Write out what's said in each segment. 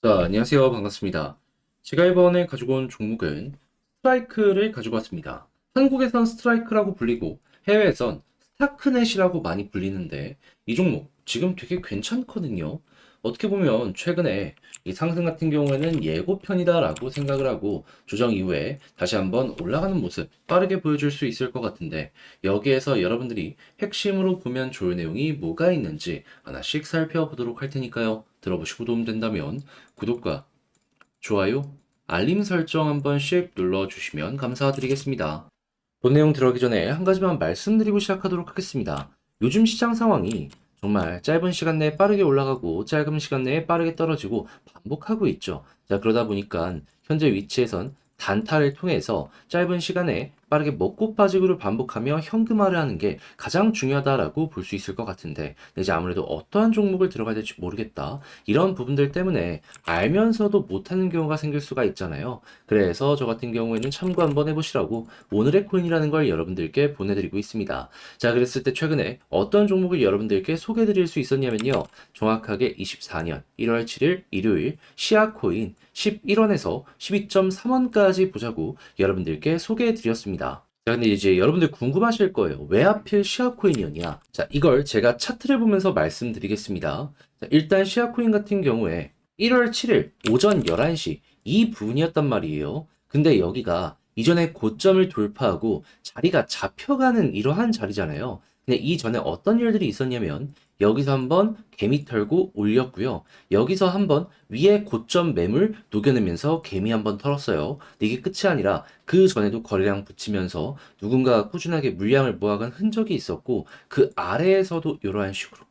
자, 안녕하세요. 반갑습니다. 제가 이번에 가지고 온 종목은 스트라이크를 가지고 왔습니다. 한국에선 스트라이크라고 불리고 해외에선 스타크넷이라고 많이 불리는데 이 종목 지금 되게 괜찮거든요. 어떻게 보면 최근에 이 상승 같은 경우에는 예고편이다라고 생각을 하고 조정 이후에 다시 한번 올라가는 모습 빠르게 보여줄 수 있을 것 같은데 여기에서 여러분들이 핵심으로 보면 좋을 내용이 뭐가 있는지 하나씩 살펴보도록 할 테니까요. 들어보시고 도움된다면 구독과 좋아요, 알림 설정 한 번씩 눌러주시면 감사드리겠습니다. 본 내용 들어가기 전에 한 가지만 말씀드리고 시작하도록 하겠습니다. 요즘 시장 상황이 정말 짧은 시간 내에 빠르게 올라가고 짧은 시간 내에 빠르게 떨어지고 반복하고 있죠. 자, 그러다 보니까 현재 위치에선 단타를 통해서 짧은 시간에 빠르게 먹고 빠지기를 반복하며 현금화를 하는 게 가장 중요하다라고 볼 수 있을 것 같은데 이제 아무래도 어떠한 종목을 들어가야 될지 모르겠다. 이런 부분들 때문에 알면서도 못하는 경우가 생길 수가 있잖아요. 그래서 저 같은 경우에는 참고 한번 해보시라고 오늘의 코인이라는 걸 여러분들께 보내드리고 있습니다. 자, 그랬을 때 최근에 어떤 종목을 여러분들께 소개해드릴 수 있었냐면요. 정확하게 24년 1월 7일 일요일 시아코인 11원에서 12.3원까지 보자고 여러분들께 소개해드렸습니다. 자, 근데 이제 여러분들 궁금하실 거예요. 왜 하필 시아코인이었냐? 자, 이걸 제가 차트를 보면서 말씀드리겠습니다. 자, 일단 시아코인 같은 경우에 1월 7일 오전 11시 이 부분이었단 말이에요. 근데 여기가 이전에 고점을 돌파하고 자리가 잡혀가는 이러한 자리잖아요. 근데 이전에 어떤 일들이 있었냐면 여기서 한번 개미 털고 올렸고요. 여기서 한번 위에 고점 매물 녹여내면서 개미 한번 털었어요. 이게 끝이 아니라 그 전에도 거래량 붙이면서 누군가가 꾸준하게 물량을 모아간 흔적이 있었고 그 아래에서도 이러한 식으로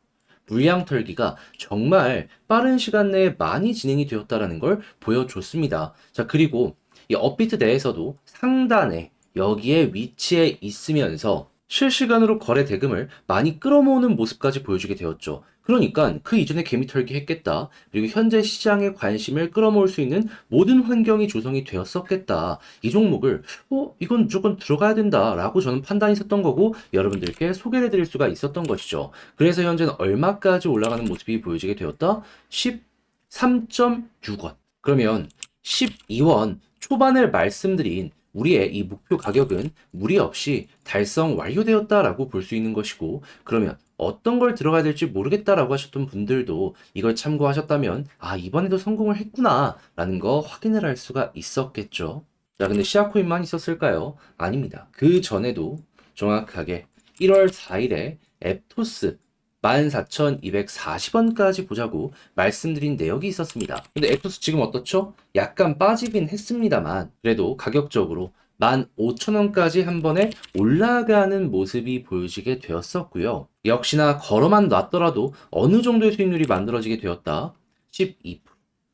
물량 털기가 정말 빠른 시간 내에 많이 진행이 되었다라는 걸 보여줬습니다. 자, 그리고 이 업비트 내에서도 상단에 여기에 위치해 있으면서 실시간으로 거래 대금을 많이 끌어모으는 모습까지 보여주게 되었죠. 그러니까 그 이전에 개미 털기 했겠다. 그리고 현재 시장의 관심을 끌어모을 수 있는 모든 환경이 조성이 되었었겠다. 이 종목을 어 이건 무조건 들어가야 된다라고 저는 판단이 있었던 거고 여러분들께 소개를 해드릴 수가 있었던 것이죠. 그래서 현재는 얼마까지 올라가는 모습이 보여지게 되었다? 13.6원. 그러면 12원 초반을 말씀드린 우리의 이 목표 가격은 무리 없이 달성 완료되었다라고 볼 수 있는 것이고, 그러면 어떤 걸 들어가야 될지 모르겠다라고 하셨던 분들도 이걸 참고하셨다면, 아, 이번에도 성공을 했구나라는 거 확인을 할 수가 있었겠죠. 자, 근데 시아코인만 있었을까요? 아닙니다. 그 전에도 정확하게 1월 4일에 앱토스 14,240원까지 보자고 말씀드린 내역이 있었습니다. 근데 앱토스 지금 어떻죠? 약간 빠지긴 했습니다만 그래도 가격적으로 15,000원까지 한 번에 올라가는 모습이 보여지게 되었었고요. 역시나 걸어만 놨더라도 어느 정도의 수익률이 만들어지게 되었다? 12%.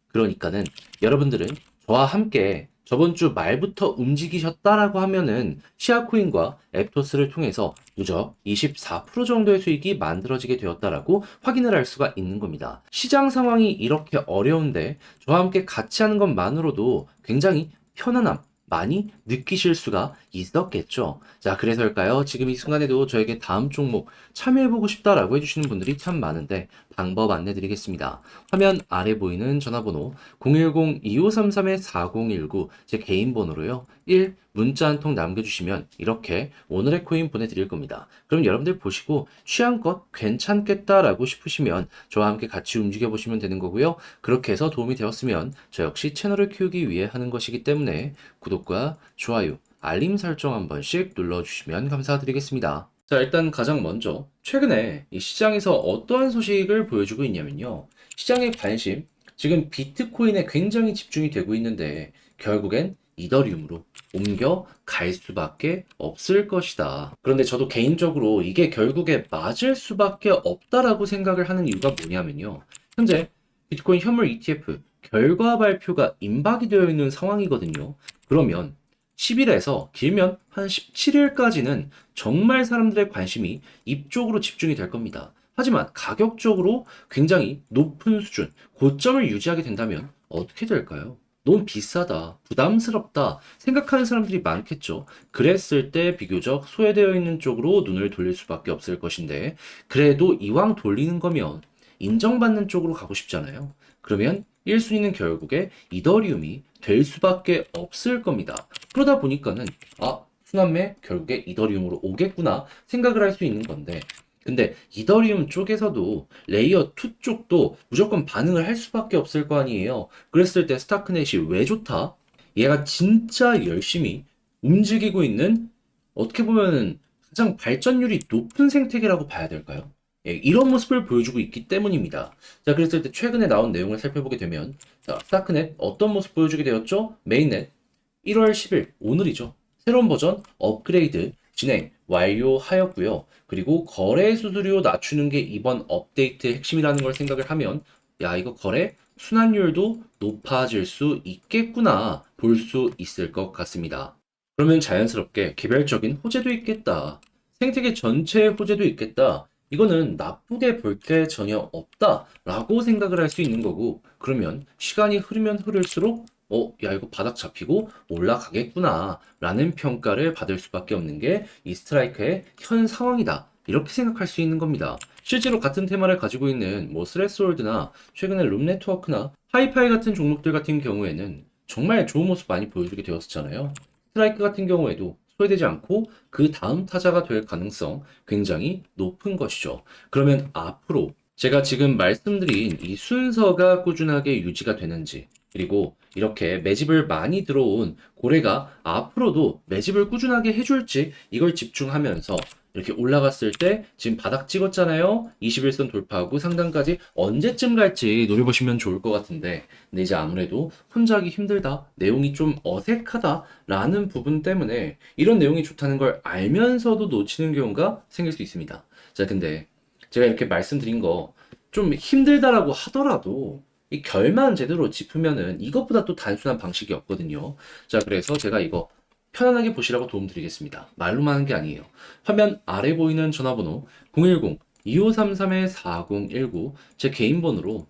그러니까는 여러분들은 저와 함께 저번 주 말부터 움직이셨다라고 하면은 시아코인과 앱토스를 통해서 누적 24% 정도의 수익이 만들어지게 되었다라고 확인을 할 수가 있는 겁니다. 시장 상황이 이렇게 어려운데 저와 함께 같이 하는 것만으로도 굉장히 편안함, 많이 느끼실 수가 있었겠죠. 자, 그래서일까요? 지금 이 순간에도 저에게 다음 종목 참여해보고 싶다라고 해주시는 분들이 참 많은데 방법 안내드리겠습니다. 화면 아래 보이는 전화번호 010-2533-4019 제 개인 번호로요. 1. 문자 한 통 남겨주시면 이렇게 오늘의 코인 보내드릴 겁니다. 그럼 여러분들 보시고 취향껏 괜찮겠다라고 싶으시면 저와 함께 같이 움직여 보시면 되는 거고요. 그렇게 해서 도움이 되었으면 저 역시 채널을 키우기 위해 하는 것이기 때문에 구독과 좋아요, 알림 설정 한 번씩 눌러주시면 감사드리겠습니다. 자, 일단 가장 먼저 최근에 이 시장에서 어떠한 소식을 보여주고 있냐면요. 시장의 관심, 지금 비트코인에 굉장히 집중이 되고 있는데 결국엔 이더리움으로 옮겨 갈 수밖에 없을 것이다. 그런데 저도 개인적으로 이게 결국에 맞을 수밖에 없다라고 생각을 하는 이유가 뭐냐면요. 현재 비트코인 현물 ETF 결과 발표가 임박이 되어 있는 상황이거든요. 그러면 10일에서 길면 한 17일까지는 정말 사람들의 관심이 이쪽으로 집중이 될 겁니다. 하지만 가격적으로 굉장히 높은 수준, 고점을 유지하게 된다면 어떻게 될까요? 너무 비싸다, 부담스럽다 생각하는 사람들이 많겠죠. 그랬을 때 비교적 소외되어 있는 쪽으로 눈을 돌릴 수밖에 없을 것인데, 그래도 이왕 돌리는 거면 인정받는 쪽으로 가고 싶잖아요. 그러면 1순위는 결국에 이더리움이 될 수밖에 없을 겁니다. 그러다 보니까는 아, 순환매 결국에 이더리움으로 오겠구나 생각을 할 수 있는 건데 근데 이더리움 쪽에서도 레이어 2 쪽도 무조건 반응을 할 수밖에 없을 거 아니에요. 그랬을 때 스타크넷이 왜 좋다? 얘가 진짜 열심히 움직이고 있는 어떻게 보면은 가장 발전율이 높은 생태계라고 봐야 될까요? 예, 이런 모습을 보여주고 있기 때문입니다. 자, 그랬을 때 최근에 나온 내용을 살펴보게 되면 자, 스타크넷 어떤 모습 보여주게 되었죠? 메인넷 1월 10일 오늘이죠. 새로운 버전 업그레이드 진행 완료하였고요. 그리고 거래 수수료 낮추는 게 이번 업데이트의 핵심이라는 걸 생각을 하면 야 이거 거래 순환율도 높아질 수 있겠구나 볼 수 있을 것 같습니다. 그러면 자연스럽게 개별적인 호재도 있겠다. 생태계 전체의 호재도 있겠다. 이거는 나쁘게 볼 게 전혀 없다 라고 생각을 할 수 있는 거고 그러면 시간이 흐르면 흐를수록 어, 야, 이거 바닥 잡히고 올라가겠구나 라는 평가를 받을 수밖에 없는 게 이 스트라이크의 현 상황이다. 이렇게 생각할 수 있는 겁니다. 실제로 같은 테마를 가지고 있는 뭐 스레스홀드나 최근에 룸 네트워크나 하이파이 같은 종목들 같은 경우에는 정말 좋은 모습 많이 보여주게 되었잖아요. 스트라이크 같은 경우에도 소외되지 않고 그 다음 타자가 될 가능성 굉장히 높은 것이죠. 그러면 앞으로 제가 지금 말씀드린 이 순서가 꾸준하게 유지가 되는지 그리고 이렇게 매집을 많이 들어온 고래가 앞으로도 매집을 꾸준하게 해줄지 이걸 집중하면서 이렇게 올라갔을 때 지금 바닥 찍었잖아요. 21선 돌파하고 상단까지 언제쯤 갈지 노려보시면 좋을 것 같은데 근데 이제 아무래도 혼자 하기 힘들다. 내용이 좀 어색하다라는 부분 때문에 이런 내용이 좋다는 걸 알면서도 놓치는 경우가 생길 수 있습니다. 자, 근데 제가 이렇게 말씀드린 거 좀 힘들다라고 하더라도 이 결만 제대로 짚으면은 이것보다 또 단순한 방식이 없거든요. 자, 그래서 제가 이거 편안하게 보시라고 도움드리겠습니다. 말로만 하는 게 아니에요. 화면 아래 보이는 전화번호 010-2533-4019 제 개인 번호로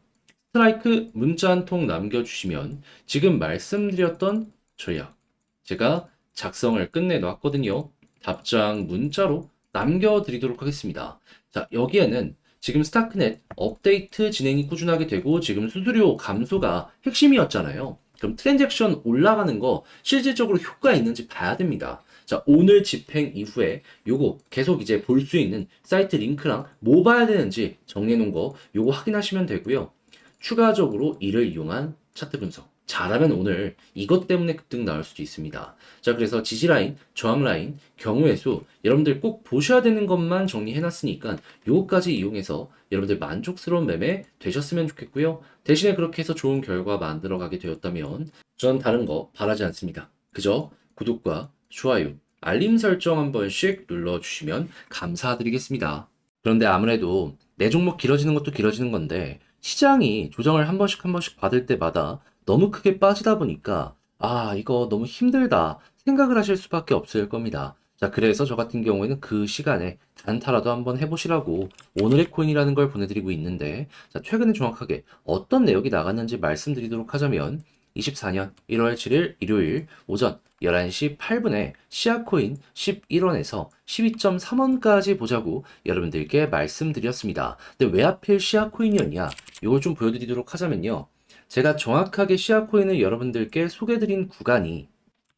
스트라이크 문자 한 통 남겨주시면 지금 말씀드렸던 전략 제가 작성을 끝내놨거든요. 답장 문자로 남겨드리도록 하겠습니다. 자, 여기에는 지금 스타크넷 업데이트 진행이 꾸준하게 되고 지금 수수료 감소가 핵심이었잖아요. 그럼 트랜잭션 올라가는 거 실질적으로 효과 있는지 봐야 됩니다. 자, 오늘 집행 이후에 요거 계속 이제 볼 수 있는 사이트 링크랑 뭐 봐야 되는지 정리해 놓은 거 요거 확인하시면 되고요. 추가적으로 이를 이용한 차트 분석. 잘하면 오늘 이것 때문에 급등 나올 수도 있습니다. 자, 그래서 지지 라인, 저항 라인, 경우의 수 여러분들 꼭 보셔야 되는 것만 정리해 놨으니까 요거까지 이용해서 여러분들 만족스러운 매매 되셨으면 좋겠고요. 대신에 그렇게 해서 좋은 결과 만들어 가게 되었다면 전 다른 거 바라지 않습니다. 그저 구독과 좋아요, 알림 설정 한 번씩 눌러주시면 감사드리겠습니다. 그런데 아무래도 내 종목 길어지는 것도 길어지는 건데 시장이 조정을 한 번씩 한 번씩 받을 때마다 너무 크게 빠지다 보니까 아, 이거 너무 힘들다 생각을 하실 수밖에 없을 겁니다. 자, 그래서 저 같은 경우에는 그 시간에 단타라도 한번 해보시라고 오늘의 코인이라는 걸 보내드리고 있는데, 자, 최근에 정확하게 어떤 내역이 나갔는지 말씀드리도록 하자면, 24년 1월 7일 일요일 오전 11시 8분에 시아코인 11원에서 12.3원까지 보자고 여러분들께 말씀드렸습니다. 근데 왜 하필 시아코인이었냐? 이걸 좀 보여드리도록 하자면요. 제가 정확하게 시아코인을 여러분들께 소개드린 구간이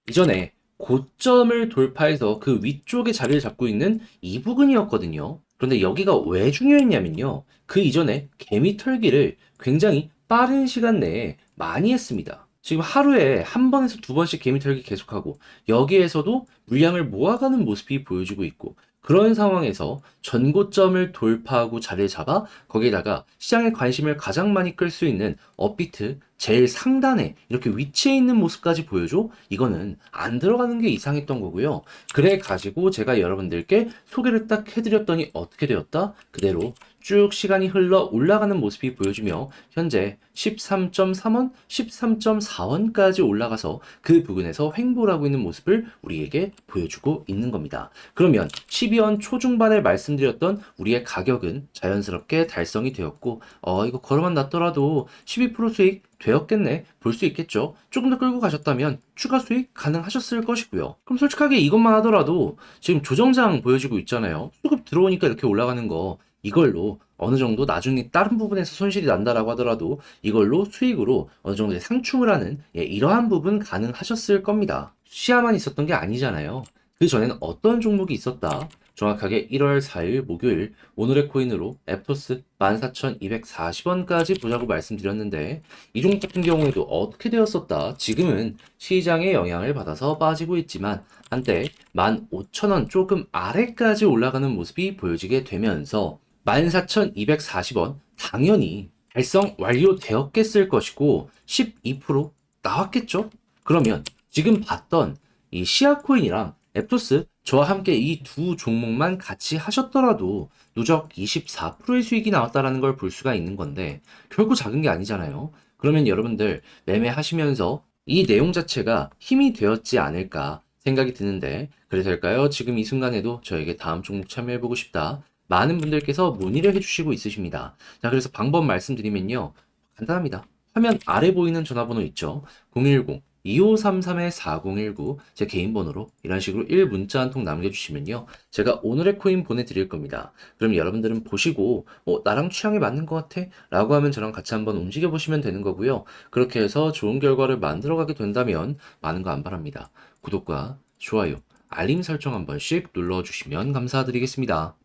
이전에 고점을 돌파해서 그 위쪽에 자리를 잡고 있는 이 부근이었거든요. 그런데 여기가 왜 중요했냐면요. 그 이전에 개미 털기를 굉장히 빠른 시간 내에 많이 했습니다. 지금 하루에 한 번에서 두 번씩 개미 털기 계속하고 여기에서도 물량을 모아가는 모습이 보여지고 있고 그런 상황에서 전고점을 돌파하고 자리를 잡아 거기에다가 시장의 관심을 가장 많이 끌 수 있는 업비트 제일 상단에 이렇게 위치해 있는 모습까지 보여줘? 이거는 안 들어가는 게 이상했던 거고요. 그래 가지고 제가 여러분들께 소개를 딱 해드렸더니 어떻게 되었다? 그대로 쭉 시간이 흘러 올라가는 모습이 보여주며 현재 13.3원, 13.4원까지 올라가서 그 부근에서 횡보를 하고 있는 모습을 우리에게 보여주고 있는 겁니다. 그러면 12원 초중반에 말씀드렸던 우리의 가격은 자연스럽게 달성이 되었고 어 이거 걸어만 놨더라도 12% 수익 되었겠네 볼 수 있겠죠 조금 더 끌고 가셨다면 추가 수익 가능하셨을 것이고요 그럼 솔직하게 이것만 하더라도 지금 조정장 보여지고 있잖아요 수급 들어오니까 이렇게 올라가는 거 이걸로 어느 정도 나중에 다른 부분에서 손실이 난다라고 하더라도 이걸로 수익으로 어느 정도의 상충을 하는 예, 이러한 부분 가능하셨을 겁니다. 시야만 있었던 게 아니잖아요. 그 전에는 어떤 종목이 있었다. 정확하게 1월 4일 목요일 오늘의 코인으로 앱토스 14,240원까지 보자고 말씀드렸는데 이 종목 같은 경우에도 어떻게 되었었다. 지금은 시장의 영향을 받아서 빠지고 있지만 한때 15,000원 조금 아래까지 올라가는 모습이 보여지게 되면서 14,240원 당연히 달성 완료되었겠을 것이고 12% 나왔겠죠? 그러면 지금 봤던 이 시아코인이랑 앱토스 저와 함께 이 두 종목만 같이 하셨더라도 누적 24%의 수익이 나왔다라는 걸 볼 수가 있는 건데 결코 작은 게 아니잖아요. 그러면 여러분들 매매하시면서 이 내용 자체가 힘이 되었지 않을까 생각이 드는데 그래서일까요? 지금 이 순간에도 저에게 다음 종목 참여해보고 싶다. 많은 분들께서 문의를 해주시고 있으십니다. 자, 그래서 방법 말씀드리면요. 간단합니다. 화면 아래 보이는 전화번호 있죠? 010 2533-4019 제 개인 번호로 이런 식으로 1 문자 한 통 남겨주시면요. 제가 오늘의 코인 보내드릴 겁니다. 그럼 여러분들은 보시고 어, 나랑 취향에 맞는 것 같아? 라고 하면 저랑 같이 한번 움직여 보시면 되는 거고요. 그렇게 해서 좋은 결과를 만들어 가게 된다면 많은 거 안 바랍니다. 구독과 좋아요, 알림 설정 한 번씩 눌러주시면 감사드리겠습니다.